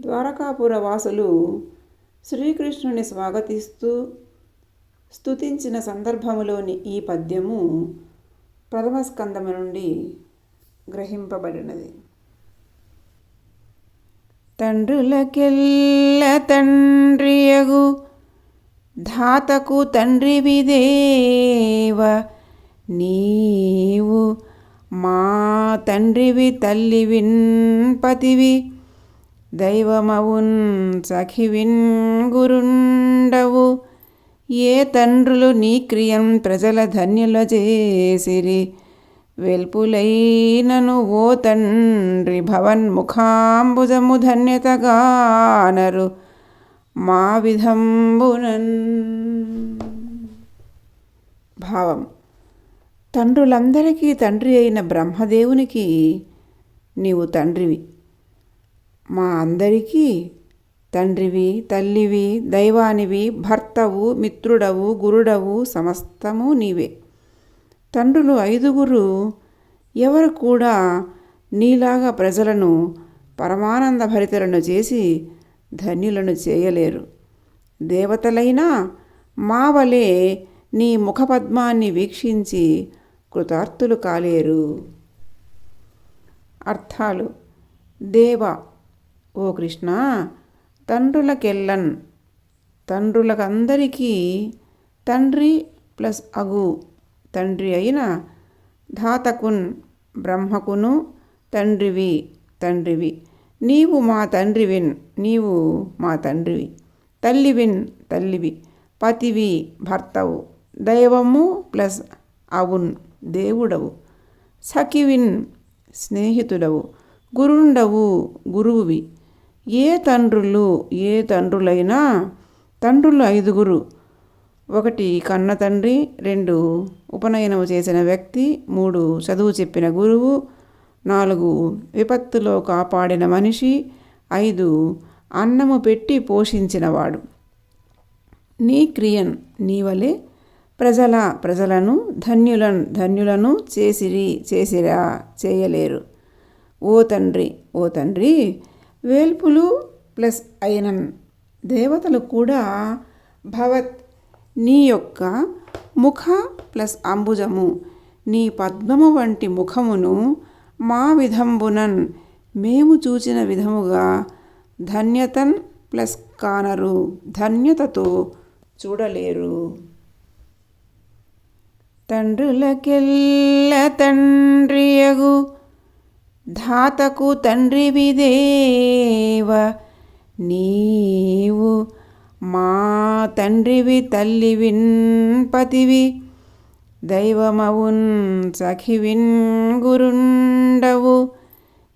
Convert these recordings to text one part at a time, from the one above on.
ద్వారకాపుర వాసులు శ్రీకృష్ణుని స్వాగతిస్తూ స్తుతించిన సందర్భములోని ఈ పద్యము ప్రథమ స్కందము నుండి గ్రహింపబడినది. తండ్రులకెల్ల తండ్రియగు ధాతకు తండ్రివిదేవ నీవు మా తండ్రివి తల్లివిన్ పతివి దైవమవున్ సఖివిన్ గురుండవు. ఏ తండ్రులు నీ క్రియం ప్రజల ధన్యుల చేసిరి వెల్పులైనను ఓ తండ్రి భవన్ ముఖాంబుజము ధన్యతగానరు. మా విధంబునన్ భావం. తండ్రులందరికీ తండ్రి అయిన బ్రహ్మదేవునికి నీవు తండ్రివి. మా అందరికీ తండ్రివి తల్లివి దైవానివి భర్తవు మిత్రుడవు గురుడవు సమస్తము నీవే. తండ్రులు ఐదుగురు ఎవరు కూడా నీలాగా ప్రజలను పరమానంద భరితలను చేసి ధన్యులను చేయలేరు. దేవతలైనా మా వలె నీ ముఖపద్మాన్ని వీక్షించి కృతార్థులు కాలేరు. అర్థాలు. దేవ ఓ కృష్ణ తండ్రులకెల్లన్. తండ్రులకందరికీ తండ్రి ప్లస్ అగు. తండ్రి అయిన ధాతకున్ బ్రహ్మకును తండ్రివి తండ్రివి. నీవు మా తండ్రివిన్ నీవు మా తండ్రివి. తల్లివిన్ తల్లివి. పతివి భర్తవు. దైవము ప్లస్ అవున్ దేవుడవు. సఖివిన్ స్నేహితుడవు. గురుండవు గురువువి. ఏ తండ్రులు ఏ తండ్రులైనా తండ్రులు ఐదుగురు. ఒకటి కన్న తండ్రి రెండు ఉపనయనము చేసిన వ్యక్తి మూడు చదువు చెప్పిన గురువు నాలుగు విపత్తులో కాపాడిన మనిషి ఐదు అన్నము పెట్టి పోషించినవాడు. నీ క్రియన్ నీవలే ప్రజల ప్రజలను ధన్యులను ధన్యులను చేసిరి చేసిరా చేయలేరు. ఓ తండ్రి ఓ తండ్రి వేల్పులు ప్లస్ అయినన్ దేవతలు కూడా భవత్ నీ యొక్క ముఖ ప్లస్ అంబుజము. నీ పద్మము వంటి ముఖమును మా విధంబునన్. మేము చూచిన విధముగా ధన్యతన్ ప్లస్ కానరు. ధన్యతతో చూడలేరు. తండ్రులకెల్ల తండ్రియగు ధాతకు తండ్రివిదేవ నీవు మా తండ్రివి తల్లివిన్ పతివి. దైవమవున్ సఖివిన్ గురుండవు.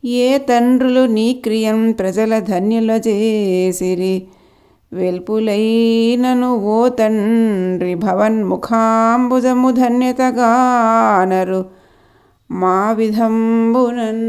ఏ తండ్రులు నీ క్రియం ప్రజల ధన్యుల చేసిరి వెల్పులైనను ఓ తండ్రి భవన్ ముఖాంబుజము ధన్యతగానరు మా విధంబునన్